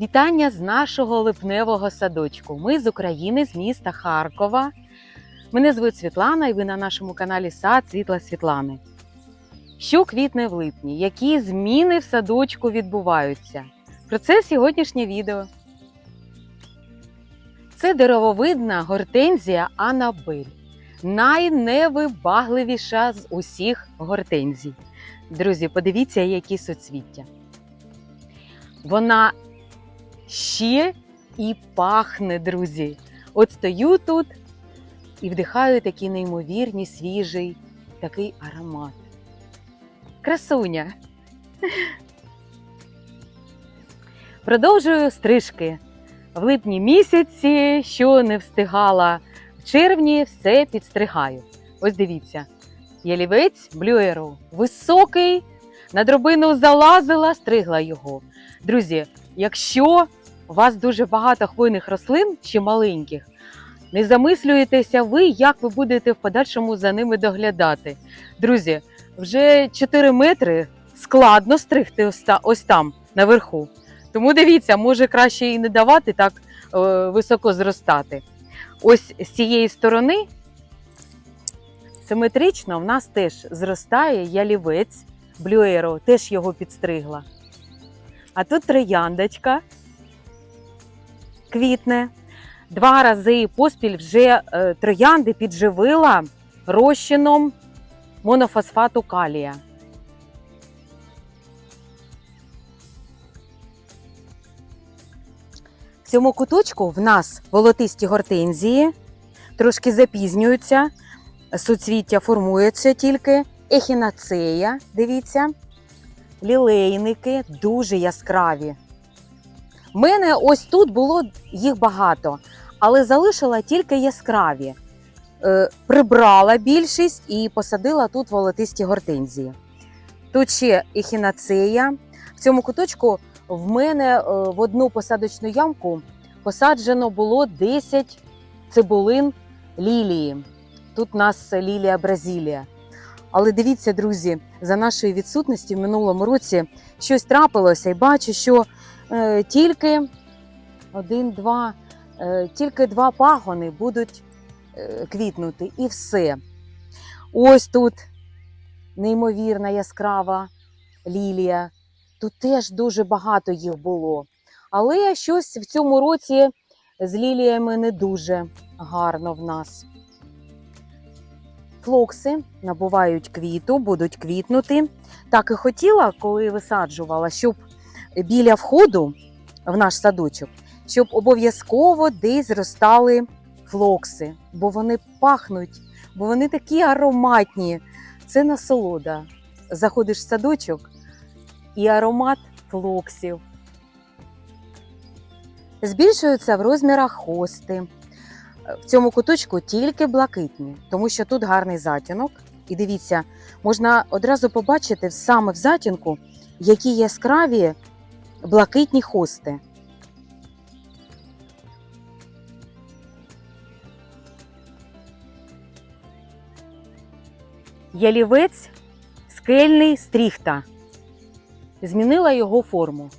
Вітання з нашого липневого садочку. Ми з України, з міста Харкова. Мене звуть Світлана, і ви на нашому каналі Сад Світла Світлани. Що квітне в липні? Які зміни в садочку відбуваються? Про це сьогоднішнє відео. Це деревовидна гортензія Анабель. Найневибагливіша з усіх гортензій. Друзі, подивіться, які соцвіття. Вона ще і пахне, друзі. От стою тут і вдихаю такий неймовірний, свіжий такий аромат. Красуня. Продовжую стрижки. В липні місяці, що не встигала в червні, все підстригаю. Ось дивіться. Ялівець Arrow. Високий, на дробину залазила, стригла його. Друзі, якщо у вас дуже багато хвойних рослин чи маленьких, не замислюєтеся ви, як ви будете в подальшому за ними доглядати. Друзі, вже 4 метри складно стригти ось там, наверху. Тому дивіться, може краще і не давати так е, високо зростати. Ось з цієї сторони симетрично в нас теж зростає ялівець блюеро, теж його підстригла. А тут трояндочка квітне. Два рази поспіль вже е, троянди підживила розчином монофосфату калія. В цьому куточку в нас волотисті гортензії, трошки запізнюються, суцвіття формується тільки, ехінацея, дивіться, лілейники дуже яскраві. У мене ось тут було їх багато, але залишила тільки яскраві. Е, прибрала більшість і посадила тут волотисті гортензії. Тут ще ехінацея. В цьому куточку в мене е, в одну посадочну ямку посаджено було 10 цибулин лілії. Тут у нас лілія Бразилія. Але дивіться, друзі, за нашої відсутності в минулому році щось трапилося і бачу, що е, тільки один, два, е, тільки два пагони будуть е, квітнути, і все. Ось тут неймовірна яскрава лілія. Тут теж дуже багато їх було. Але щось в цьому році з ліліями не дуже гарно в нас. Флокси набувають квіту, будуть квітнути. Так і хотіла, коли висаджувала, щоб біля входу в наш садочок, щоб обов'язково десь зростали флокси, бо вони пахнуть, бо вони такі ароматні. Це насолода. Заходиш в садочок і аромат флоксів. Збільшуються в розмірах хости. В цьому куточку тільки блакитні, тому що тут гарний затінок. І дивіться, можна одразу побачити саме в затінку, які яскраві блакитні хости. Ялівець скельний стріхта. Змінила його форму.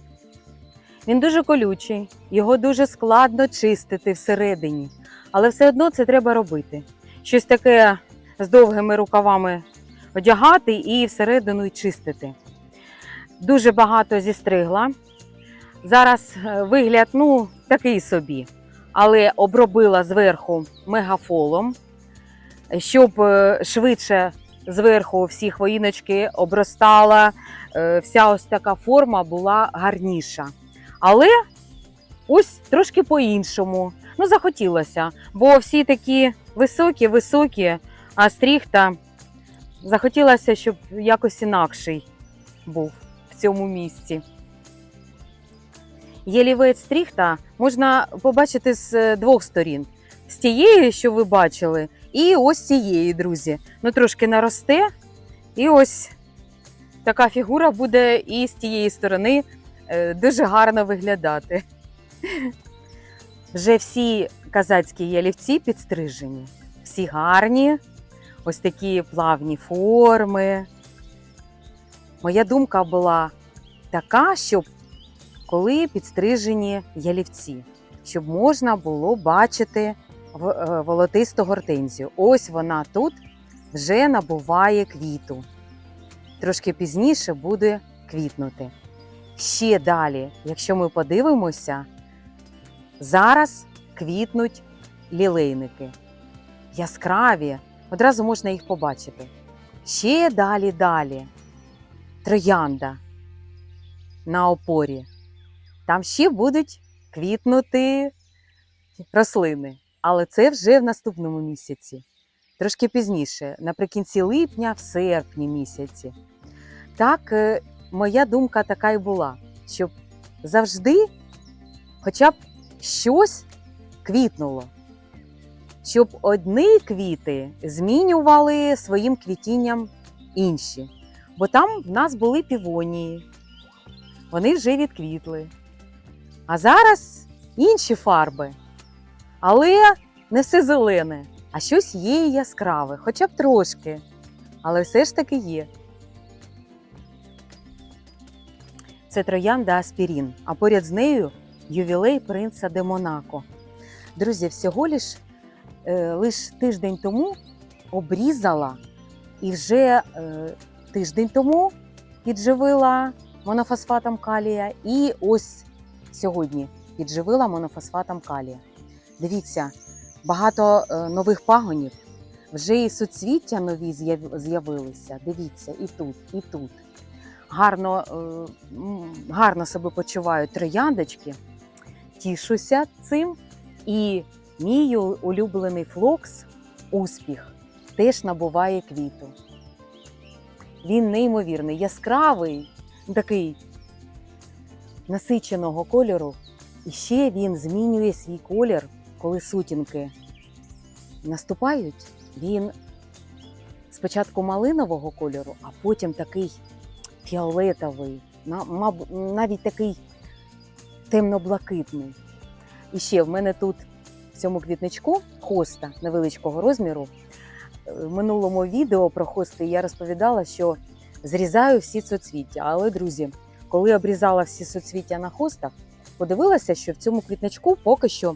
Він дуже колючий, його дуже складно чистити всередині, але все одно це треба робити. Щось таке з довгими рукавами одягати і всередину й чистити. Дуже багато зістригла. Зараз е, вигляд ну, такий собі, але обробила зверху мегафолом, щоб е, швидше зверху всі хвоїночки обростала, е, вся ось така форма була гарніша. Але ось трошки по-іншому. Ну, захотілося, бо всі такі високі, високі, а стріхта захотілося, щоб якось інакший був в цьому місці. Єлівець стріхта можна побачити з е, двох сторін: з тієї, що ви бачили, і ось цієї, друзі. Ну, трошки наросте, і ось така фігура буде і з тієї сторони е, дуже гарно виглядати. Вже всі казацькі ялівці підстрижені, всі гарні, ось такі плавні форми. Моя думка була така, щоб коли підстрижені ялівці, щоб можна було бачити е, волотисту гортензію. Ось вона тут вже набуває квіту. Трошки пізніше буде квітнути. Ще далі, якщо ми подивимося, зараз квітнуть лілейники. Яскраві, одразу можна їх побачити. Ще далі далі. Троянда на опорі. Там ще будуть квітнути рослини. Але це вже в наступному місяці. Трошки пізніше, наприкінці липня, в серпні місяці. Так, е, моя думка така і була, щоб завжди хоча б щось квітнуло. Щоб одні квіти змінювали своїм квітінням інші. Бо там в нас були півонії, вони вже відквітли. А зараз інші фарби. Але не все зелене, а щось є яскраве, хоча б трошки. Але все ж таки є. Це троянда Аспірін, а поряд з нею ювілей принца де Монако. Друзі, всього лиш, е, лиш тиждень тому обрізала і вже е, тиждень тому підживила монофосфатом калія, і ось сьогодні підживила монофосфатом калія. Дивіться, багато е, нових пагонів, вже і суцвіття нові з'явилися. Дивіться, і тут, і тут. Гарно, гарно себе почувають трояндочки. Тішуся цим. І мій улюблений флокс успіх теж набуває квіту. Він неймовірний, яскравий, такий насиченого кольору. І ще він змінює свій колір, коли сутінки наступають. Він спочатку малинового кольору, а потім такий фіолетовий, навіть такий темно-блакитний. І ще в мене тут в цьому квітничку хоста невеличкого розміру. Е, В минулому відео про хости я розповідала, що зрізаю всі соцвіття. Але, друзі, коли обрізала всі соцвіття на хостах, подивилася, що в цьому квітничку поки що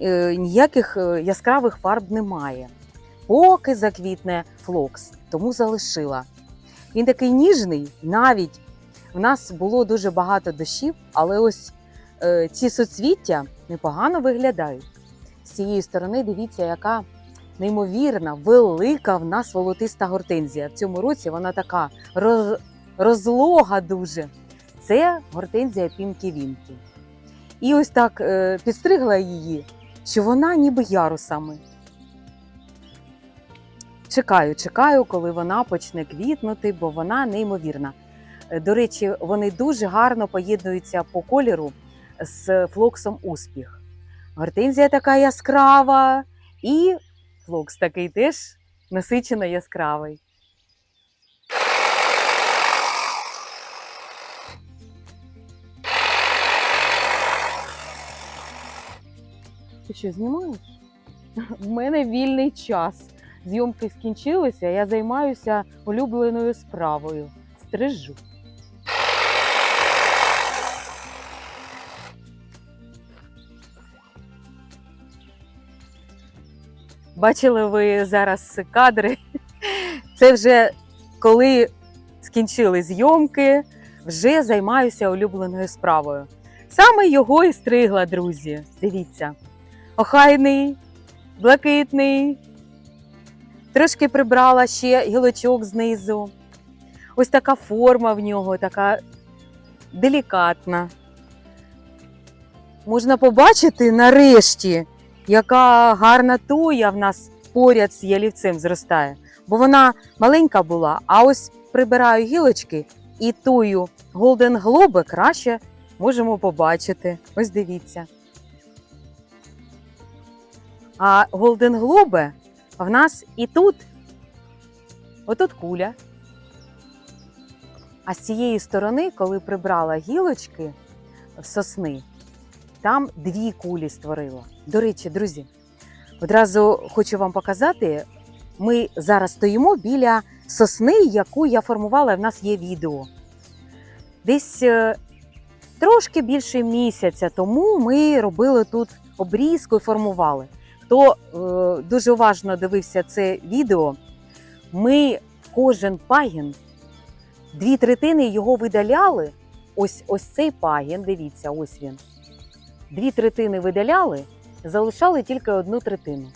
е, ніяких е, яскравих фарб немає. Поки заквітне флокс, тому залишила. Він такий ніжний, навіть в нас було дуже багато дощів, але ось ці соцвіття непогано виглядають. З цієї сторони дивіться, яка неймовірна, велика в нас волотиста гортензія. В цьому році вона така роз, розлога дуже. Це гортензія Пінкі Вінкі. І ось так е, підстригла її, що вона ніби ярусами. Чекаю, чекаю, коли вона почне квітнути, бо вона неймовірна. Е, До речі, вони дуже гарно поєднуються по кольору з флоксом успіх. Гортензія така яскрава, і флокс такий теж насичено яскравий. Ти що, знімаєш? У мене вільний час. Зйомки скінчилися, я займаюся улюбленою справою. Стрижу. Бачили ви зараз кадри. Це вже коли скінчили зйомки, вже займаюся улюбленою справою. Саме його і стригла, друзі. Дивіться. Охайний, блакитний. Трошки прибрала ще гілочок знизу. Ось така форма в нього, така делікатна. Можна побачити нарешті, яка гарна туя в нас поряд з ялівцем зростає. Бо вона маленька була, а ось прибираю гілочки і тую Golden Globe краще можемо побачити. Ось дивіться. А Golden Globe в нас і тут, отут куля. А з цієї сторони, коли прибрала гілочки в сосни, там дві кулі створила. До речі, друзі, одразу хочу вам показати. Ми зараз стоїмо біля сосни, яку я формувала. В нас є відео. Десь е, Трошки більше місяця тому ми робили тут обрізку і формували. Хто е, дуже уважно дивився це відео, ми кожен пагін, дві третини його видаляли. Ось ось цей пагін, дивіться, ось він. Дві третини видаляли, залишали тільки одну третину.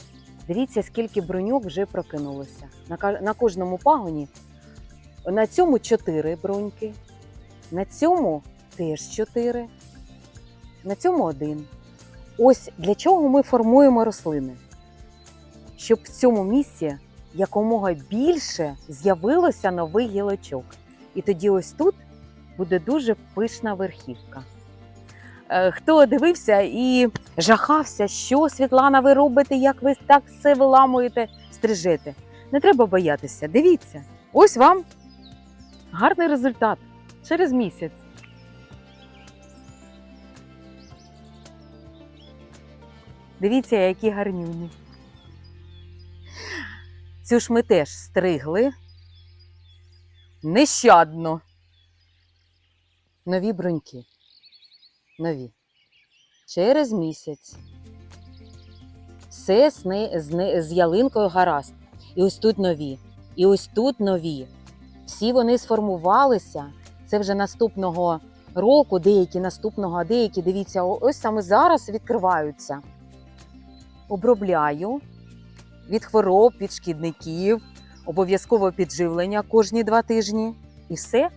Дивіться, скільки бруньок вже прокинулося. На, на кожному пагоні. На цьому чотири бруньки, на цьому теж чотири, на цьому один. Ось для чого ми формуємо рослини. Щоб в цьому місці якомога більше з'явилося нових гілочок. І тоді ось тут буде дуже пишна верхівка. Е, Хто дивився і жахався, що Світлана, ви робите, як ви так все виламуєте, стрижете. Не треба боятися. Дивіться, ось вам гарний результат через місяць. Дивіться, які гарнюні. Цю ж ми теж стригли нещадно. Нові бруньки. Нові. Через місяць. Все з, з, з ялинкою гаразд. І ось тут нові. І ось тут нові. Всі вони сформувалися. Це вже наступного року, деякі наступного, а деякі, дивіться, ось саме зараз відкриваються. Обробляю від хвороб, від шкідників, обов'язково підживлення кожні два тижні. І все.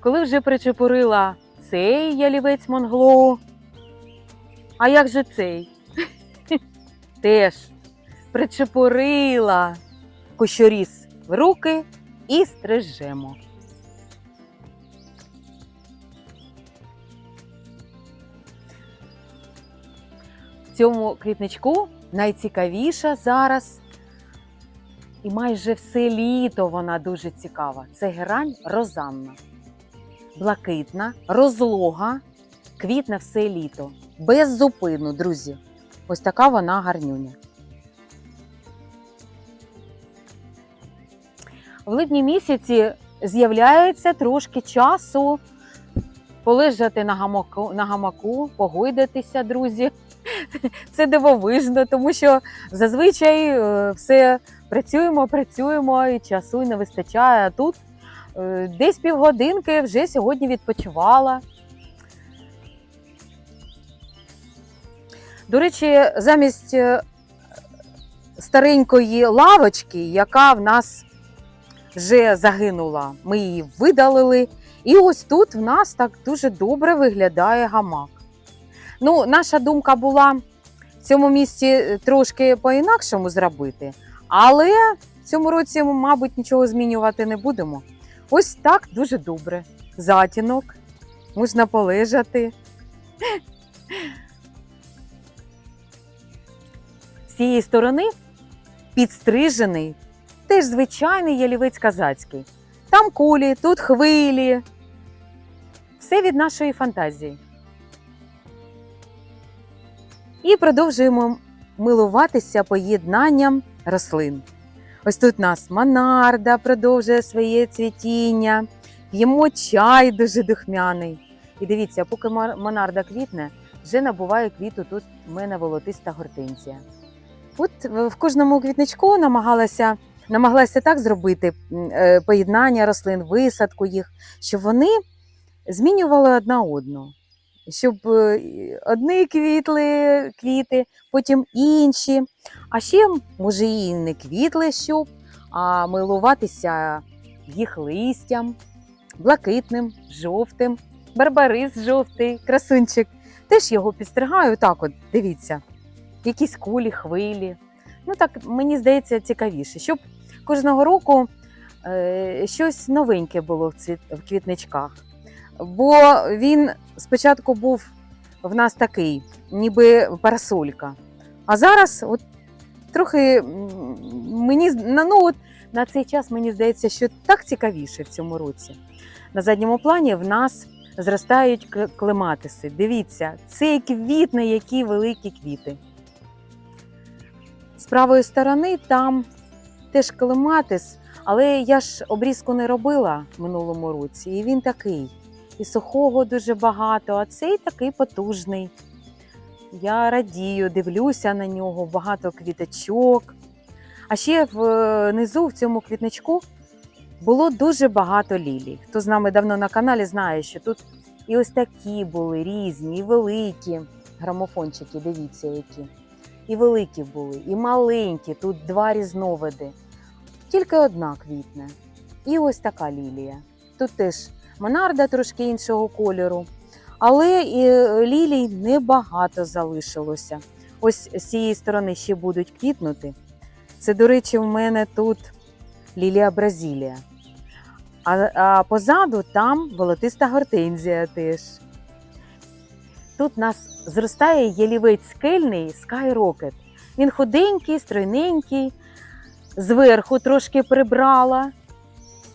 Коли вже причепурила цей ялівець Монглоу, а як же цей? Теж причепурила кущоріз в руки і стрижемо. В цьому квітничку найцікавіша зараз. І майже все літо вона дуже цікава. Це герань розанна. Блакитна, розлога, квітне все літо. Без зупину, друзі. Ось така вона гарнюня. В липні місяці з'являється трошки часу полежати на гамаку, на гамаку, погойдатися, друзі. Це дивовижно, тому що зазвичай е, все працюємо, працюємо і часу не вистачає. А тут десь півгодинки вже сьогодні відпочивала. До речі, замість е, старенької лавочки, яка в нас вже загинула, ми її видалили. І ось тут в нас так дуже добре виглядає гамак. Ну, наша думка була в цьому місці трошки по-інакшому зробити, але в цьому році, мабуть, нічого змінювати не будемо. Ось так дуже добре. Затінок, можна полежати. З цієї сторони підстрижений, теж звичайний ялівець казацький. Там кулі, тут хвилі. Все від нашої фантазії. І продовжуємо милуватися поєднанням рослин. Ось тут у нас монарда продовжує своє цвітіння, п'ємо чай дуже духмяний. І дивіться, поки монарда квітне, вже набуває квіту тут в мене волотиста гортензія. От в в кожному квітничку намагалася, намагалася так зробити е, поєднання рослин, висадку їх, щоб вони змінювали одна одну. Щоб е, одні квітли квіти, потім інші. А ще, може, і не квітли, щоб, а милуватися їх листям, блакитним, жовтим, барбарис жовтий, красунчик. Теж його підстригаю так, от дивіться, якісь кулі, хвилі. Ну так мені здається цікавіше, щоб кожного року е, щось новеньке було в, цвіт, в квітничках. Бо він спочатку був в нас такий, ніби парасолька. А зараз от трохи мені ну, от, на цей час мені здається, що так цікавіше в цьому році. На задньому плані в нас зростають клематиси. Дивіться, це квітне, які великі квіти. З правої сторони там теж клематис, Але я ж обрізку не робила в минулому році, і він такий. І сухого дуже багато, а цей такий потужний. Я радію, дивлюся на нього, багато квіточок. А ще внизу, в цьому квітничку, було дуже багато лілій. Хто з нами давно на каналі знає, що тут і ось такі були різні, і великі грамофончики, дивіться, які. І великі були, і маленькі, тут два різновиди. Тільки одна квітне. І ось така лілія. Тут теж монарда трошки іншого кольору. Але і лілій небагато залишилося. Ось з цієї сторони ще будуть квітнути. Це, до речі, в мене тут лілія Бразилія. А, а позаду там волотиста гортензія теж. Тут у нас зростає ялівець скельний Sky Rocket. Він худенький, стройненький, зверху трошки прибрала.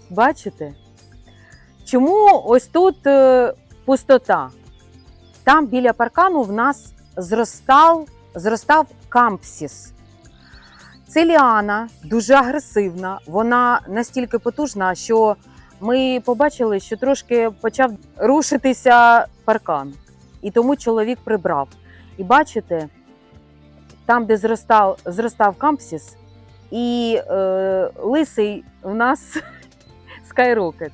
Бачите? Чому ось тут е, пустота? Там біля паркану в нас зростав, зростав кампсіс. Це ліана дуже агресивна. Вона настільки потужна, що ми побачили, що трошки почав рушитися паркан. І тому чоловік прибрав. І бачите, там, де зростав, зростав кампсіс, і е, лисий в нас скайрокет.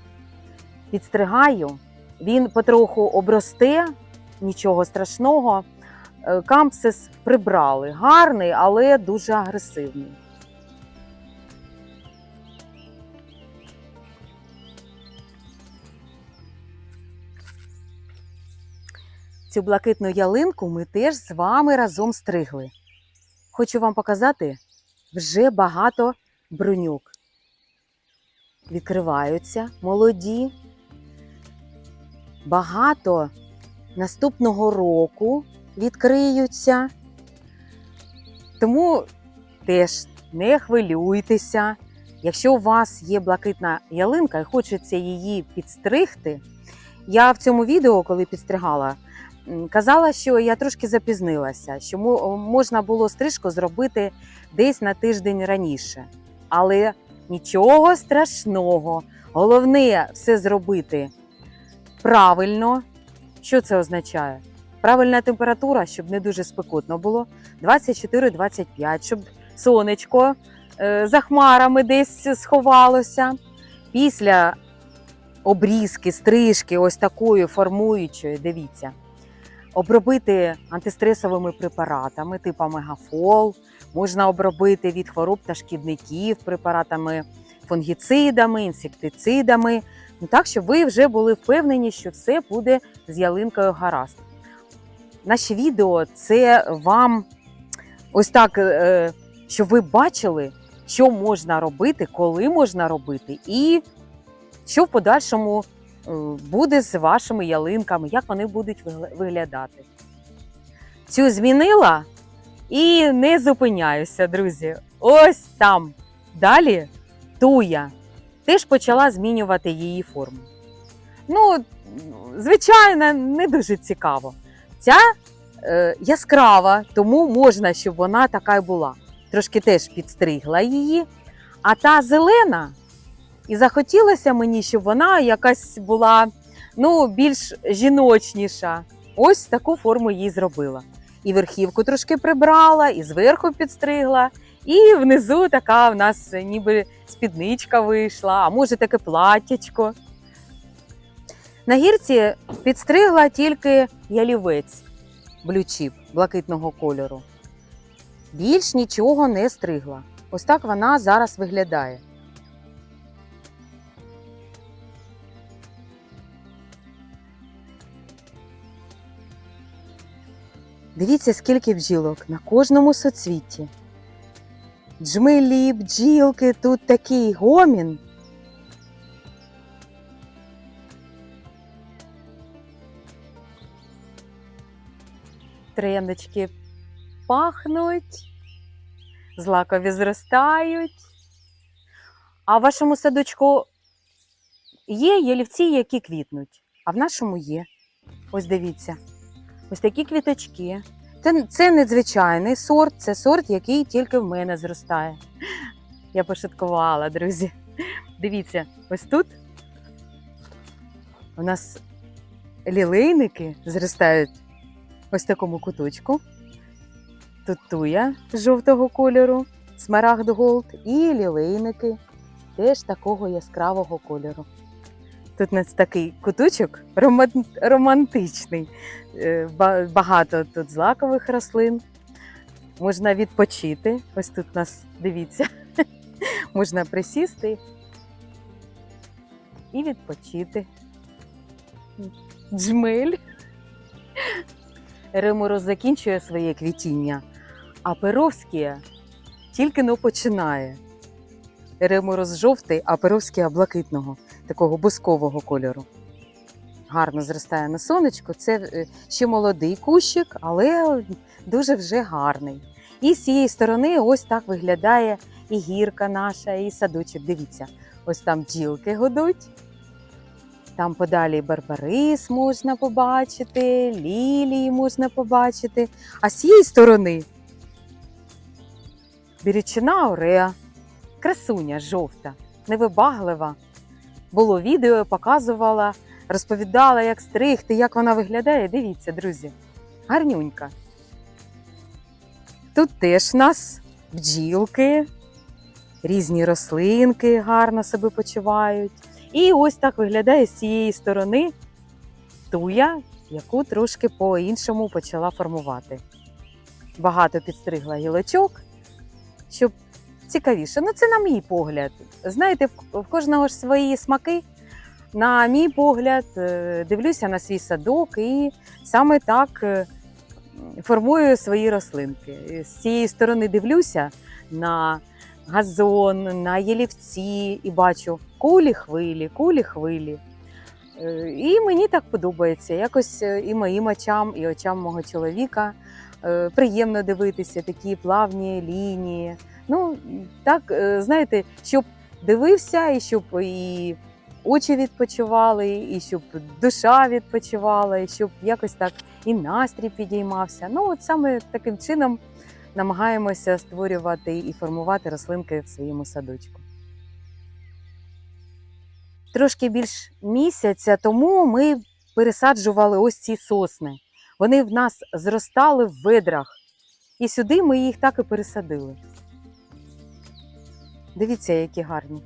Підстригаю, він потроху обросте, нічого страшного. Е, Кампсис прибрали. Гарний, але дуже агресивний. Цю блакитну ялинку ми теж з вами разом стригли. Хочу вам показати вже багато бруньок. Відкриваються молоді. Багато наступного року відкриються. Тому теж не хвилюйтеся. Якщо у вас є блакитна ялинка і хочеться її підстригти, я в цьому відео, коли підстригала, казала, що я трошки запізнилася, що можна було стрижку зробити десь на тиждень раніше. Але нічого страшного. Головне все зробити правильно. Що це означає? Правильна температура, щоб не дуже спекотно було. 24-25, щоб сонечко е, за хмарами десь сховалося. Після обрізки, стрижки, ось такої формуючої, дивіться, обробити антистресовими препаратами, типу мегафол, можна обробити від хвороб та шкідників препаратами, фунгіцидами, інсектицидами. Ну, так, щоб ви вже були впевнені, що все буде з ялинкою гаразд. Наші відео це вам ось так, е, щоб ви бачили, що можна робити, коли можна робити, і що в подальшому е, буде з вашими ялинками, як вони будуть виглядати. Цю змінила і не зупиняюся, друзі. Ось там. Далі туя. Теж почала змінювати її форму. Ну, звичайно, не дуже цікаво. Ця е, яскрава, тому можна, щоб вона така й була. Трошки теж підстригла її. А та зелена, і захотілося мені, щоб вона якась була ну, більш жіночніша. Ось таку форму їй зробила. І верхівку трошки прибрала, і зверху підстригла, і внизу така в нас ніби спідничка вийшла, а може таке платтячко. На гірці підстригла тільки ялівець блючіп блакитного кольору. Більш нічого не стригла. Ось так вона зараз виглядає. Дивіться, скільки бджілок на кожному соцвіті. Джмелі, бджілки, тут такий гомін. Трояндочки пахнуть, злакові зростають. А в вашому садочку є ялівці, які квітнуть, а в нашому є. Ось дивіться. Ось такі квіточки. Це, незвичайний сорт, це сорт, який тільки в мене зростає. Я пошуткувала, друзі. Дивіться, ось тут у нас лілейники зростають ось такому куточку. Тут туя жовтого кольору, смарагд голд, і лілейники теж такого яскравого кольору. Тут у нас такий куточок роман- романтичний. Е, Багато тут злакових рослин. Можна відпочити. Ось тут нас, дивіться, можна присісти і відпочити. Джмель. Ремороз закінчує своє квітіння, а Перовський тільки но починає. Ремороз жовтий, а Перовський блакитного, такого бускового кольору. Гарно зростає на сонечку. Це е, ще молодий кущик, але дуже вже гарний. І з цієї сторони ось так виглядає і гірка наша, і садочок. Дивіться, ось там бджілки годуть. Там подалі барбарис можна побачити, лілії можна побачити. А з цієї сторони бірючина ореа, красуня жовта, невибаглива. Було відео, показувала, розповідала, як стригти, як вона виглядає. Дивіться, друзі, гарнюнька. Тут теж в нас бджілки, різні рослинки гарно себе почувають. І ось так виглядає з цієї сторони туя, яку трошки по-іншому почала формувати. Багато підстригла гілочок, щоб цікавіше. Ну, це на мій погляд. Знаєте, в- кожного ж свої смаки. На мій погляд, е, дивлюся на свій садок і саме так е, формую свої рослинки. З цієї сторони дивлюся на газон, на ялівці і бачу кулі хвилі, кулі хвилі. Е, І мені так подобається. Якось е, і моїм очам, і очам мого чоловіка е, приємно дивитися такі плавні лінії. Ну, так, е, знаєте, щоб дивився, і щоб і очі відпочивали, і щоб душа відпочивала, і щоб якось так і настрій підіймався. Ну, от саме таким чином намагаємося створювати і формувати рослинки в своєму садочку. Трошки більш місяця тому ми пересаджували ось ці сосни. Вони в нас зростали в ведрах, і сюди ми їх так і пересадили. Дивіться, які гарні.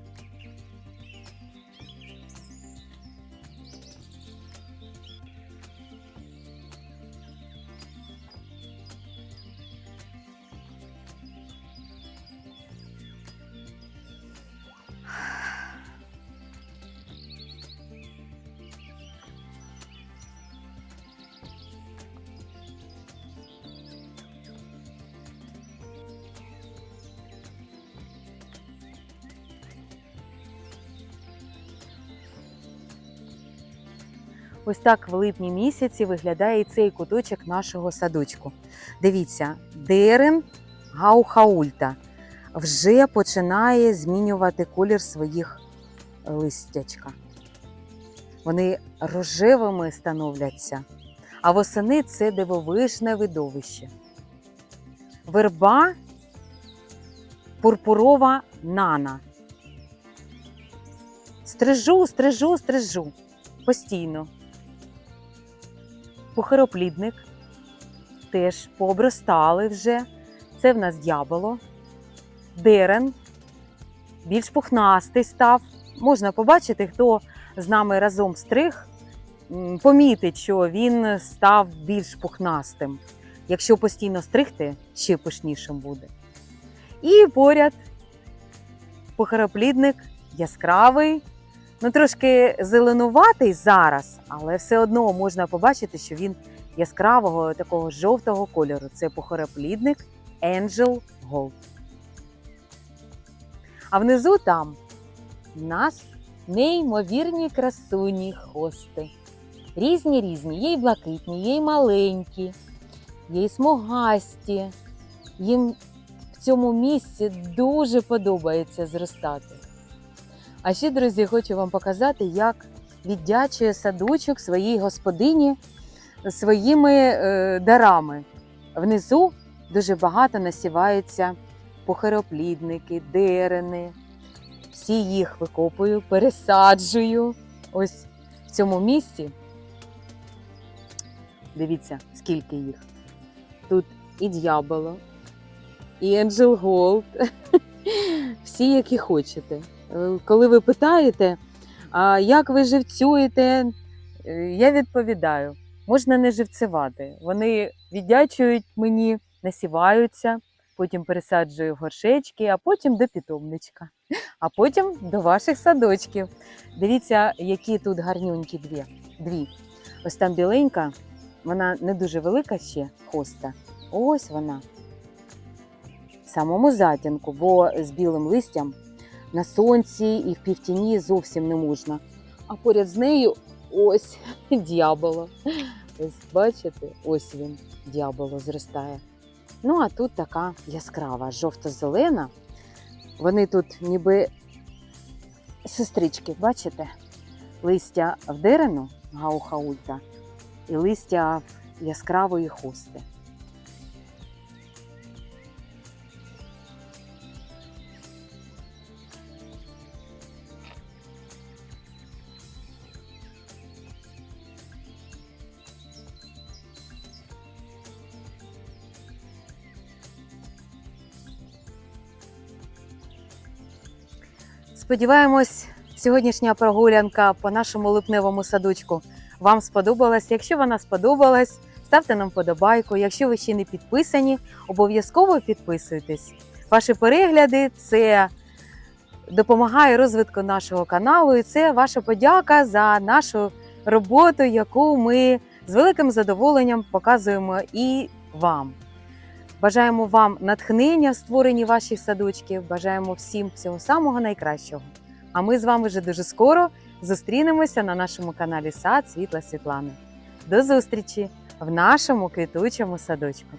Ось так в липні місяці виглядає і цей куточок нашого садочку. Дивіться, дерен гаухаульта вже починає змінювати колір своїх листячка. Вони рожевими становляться, а восени це дивовижне видовище. Верба пурпурова нана. Стрижу, стрижу, стрижу постійно. Пухароплідник теж пообростали вже. Це в нас дьяволо. Дерен більш пухнастий став. Можна побачити, хто з нами разом стриг, помітить, що він став більш пухнастим. Якщо постійно стригти, ще пишнішим буде. І поряд пухароплідник яскравий, ну трошки зеленуватий зараз, але все одно можна побачити, що він яскравого такого жовтого кольору. Це пухароплідник Angel Gold. А внизу там в нас неймовірні красуні хости. Різні різні, є й блакитні, є й маленькі, є й смугасті. Їм в цьому місці дуже подобається зростати. А ще, друзі, хочу вам показати, як віддячує садочок своїй господині своїми е, дарами. Внизу дуже багато насіваються похороплідники, дерени, всі їх викопую, пересаджую. Ось в цьому місці. Дивіться, скільки їх. Тут і д'яболо, і Angel Gold. Всі, які хочете. Е, Коли ви питаєте, а як ви живцюєте, Е, я відповідаю: можна не живцювати. Вони віддячують мені, насіваються, потім пересаджую в горшечки, а потім до питомничка, а потім до ваших садочків. Дивіться, які тут гарнюнькі дві. дві. Ось там біленька, вона не дуже велика ще хоста. Ось вона. В самому затінку, бо з білим листям на сонці і в півтіні зовсім не можна. А поряд з нею ось дьяволо. Ось бачите, ось він, дьяволо, зростає. Ну, а тут така яскрава, жовто-зелена. Вони тут ніби сестрички, бачите? Листя в дерену гауха ульта і листя яскравої хости. Сподіваємось, сьогоднішня прогулянка по нашому липневому садочку вам сподобалась. Якщо вона сподобалась, ставте нам подобайку. Якщо ви ще не підписані, обов'язково підписуйтесь. Ваші перегляди це допомагає розвитку нашого каналу, і це ваша подяка за нашу роботу, яку ми з великим задоволенням показуємо і вам. Бажаємо вам натхнення в створенні ваших садочків. Бажаємо всім всього самого найкращого. А ми з вами вже дуже скоро зустрінемося на нашому каналі Сад Світла Світлани. До зустрічі в нашому квітучому садочку.